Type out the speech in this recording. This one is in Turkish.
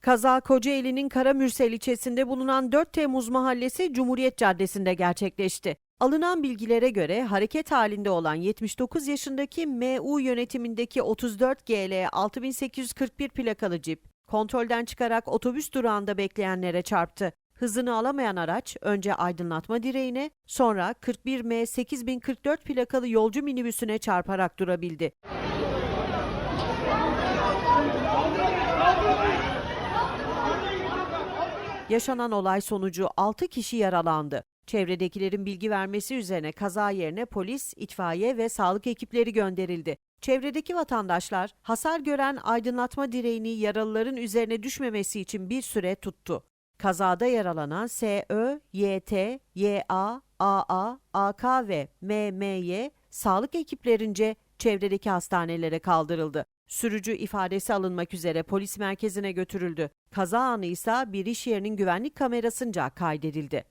Kaza Kocaeli'nin Karamürsel ilçesinde bulunan 4 Temmuz Mahallesi Cumhuriyet Caddesi'nde gerçekleşti. Alınan bilgilere göre hareket halinde olan 79 yaşındaki MU yönetimindeki 34 GL 6841 plakalı cip kontrolden çıkarak otobüs durağında bekleyenlere çarptı. Hızını alamayan araç önce aydınlatma direğine sonra 41M 8044 plakalı yolcu minibüsüne çarparak durabildi. Yaşanan olay sonucu 6 kişi yaralandı. Çevredekilerin bilgi vermesi üzerine kaza yerine polis, itfaiye ve sağlık ekipleri gönderildi. Çevredeki vatandaşlar hasar gören aydınlatma direğini yaralıların üzerine düşmemesi için bir süre tuttu. Kazada yaralanan SÖ, YT, YA, AA, AK ve MMY sağlık ekiplerince çevredeki hastanelere kaldırıldı. Sürücü ifadesi alınmak üzere polis merkezine götürüldü. Kaza anı ise bir iş yerinin güvenlik kamerasınca kaydedildi.